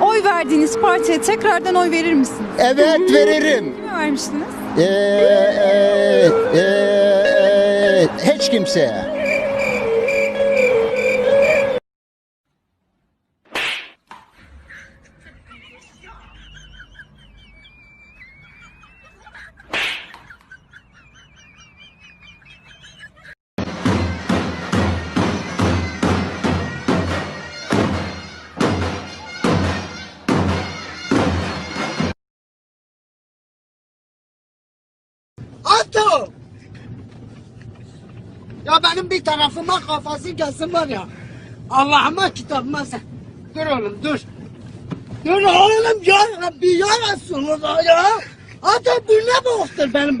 oy verdiğiniz partiye tekrardan oy verir misiniz? Evet veririm. Kime vermiştiniz? Ee, e, e, e, hiç kimseye. Benim bir tarafıma kafası gelsin var ya. Allah'ıma kitabıma sen. Dur oğlum dur. Dur oğlum ya Rabbi ya Resulullah ya. Ato bu ne boktur benim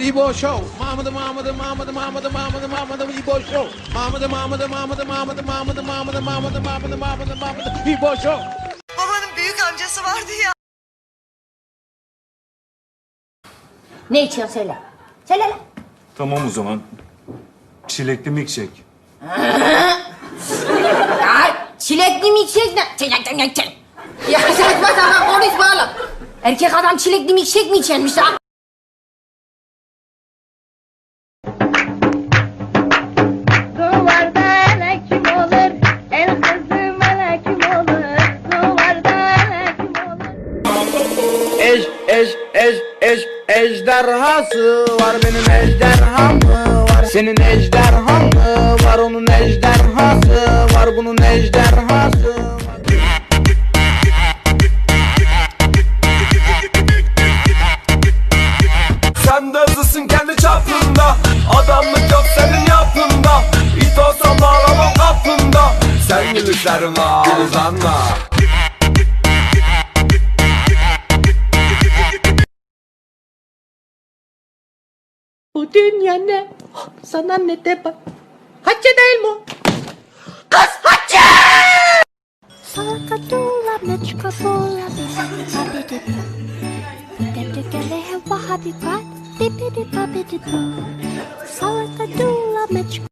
Mama the mama the mama the mama the mama the mama the mama the mama the mama the mama the Ebo show. Babanın büyük amcası vardı ya. Ne içiyorsun söyle. Söyle lan. Tamam o zaman. Çilekli milkshake. Ay, çilekli milkshake ne? Çilek, çilek, çilek. Ya saçma sapan konuşma oğlum. Erkek adam çilekli milkshake mi içermiş lan? Ejderhası var benim ejderham mı var. Senin ejderhan mı var onun ejderhası var bunun ejderhası var. Sen de kendi çapında. Adamlık senin yapında. İt olsam bağlamam kapında Sen gülüşlerime uzanma Bu dünya ne? Oh, sana ne de bak. Hacı değil mi? Kız hacı! Salakadula meçka bola bizim habidi bu. Dedi gele heva habibat. Dibidi babidi bu. Salakadula meçka.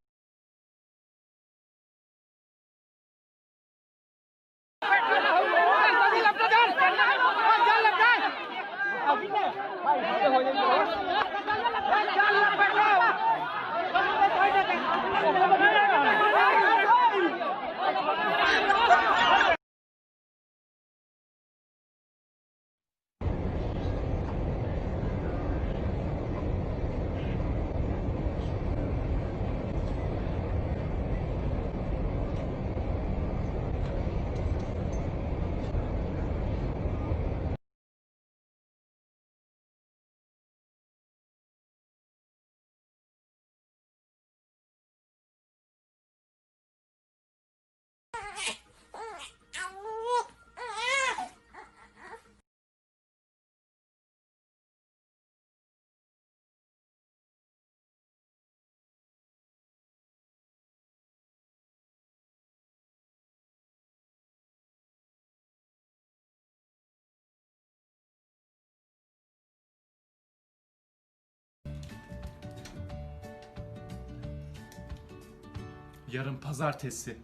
Yarın pazartesi.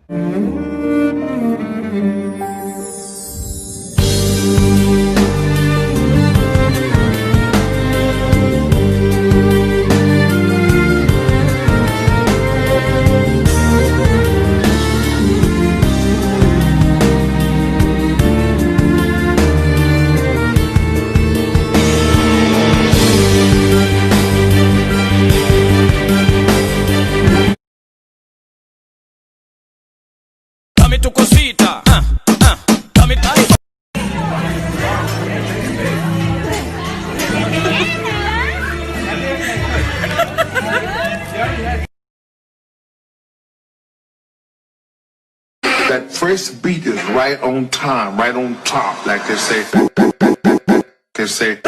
Dame tu cosita ah, ah, Dame ay. That first beat is right on time, right on top, like they say. They say.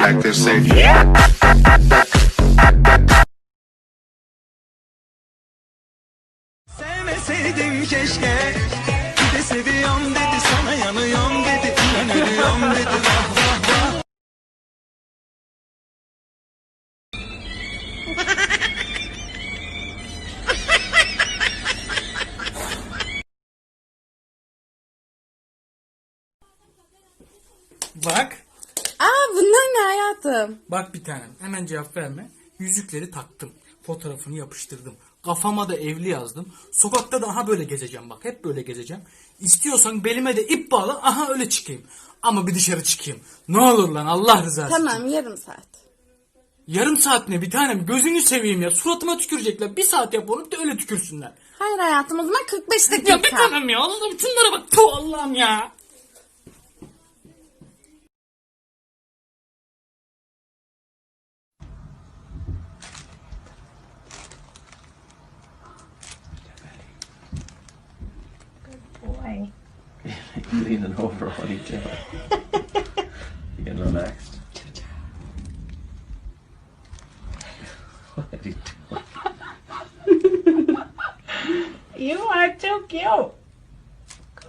Like they say. Keşke Bir de seviyorum dedi sana yanıyorum dedi Ben ölüyorum dedi vah vah vah Bak. Aa bunlar ne hayatım? Bak bir tanem. Hemen cevap verme. Yüzükleri taktım. Fotoğrafını yapıştırdım. Kafama da evli yazdım. Sokakta da aha böyle gezeceğim bak. Hep böyle gezeceğim. İstiyorsan belime de ip bağla. Aha öyle çıkayım. Ama bir dışarı çıkayım. Ne olur lan Allah rızası için. Tamam yarım saat. Yarım saat ne bir tanem gözünü seveyim ya. Suratıma tükürecekler. Bir saat yap onu da öyle tükürsünler. Hayır hayatım o zaman 45 Ya bir dakika. tanem ya. Allah'ım şunlara bak. Tuh Allah'ım ya. Leaning over, what are you doing? you getting relaxed? What are you doing? You are too cute.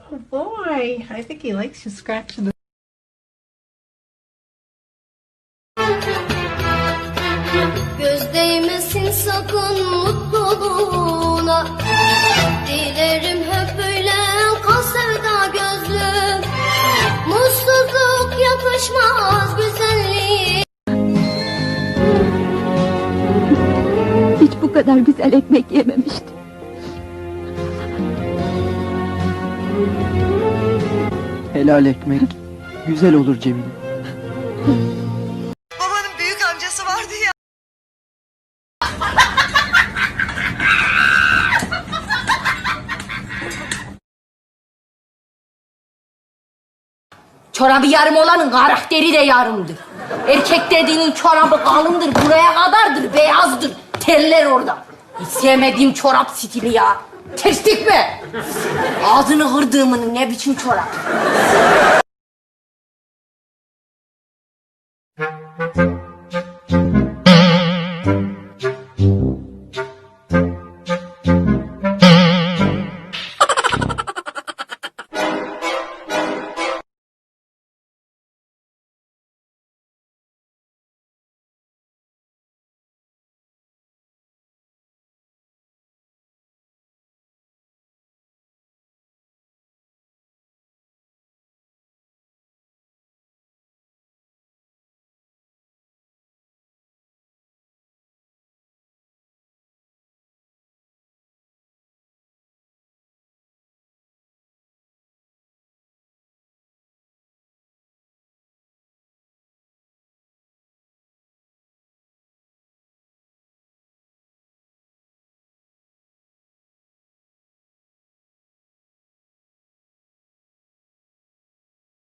Good boy. I think he likes you scratching the Göz değmesin sakın mutluluğuna yakışmaz güzelliğe Hiç bu kadar güzel ekmek yememiştim. Helal ekmek. Güzel olur Cemile. Çorabı yarım olanın karakteri de yarımdır. Erkek dediğinin çorabı kalındır, buraya kadardır, beyazdır. Teller orada. Hiç sevmediğim çorap stili ya. Terslik mi? Ağzını kırdığımın ne biçim çorap?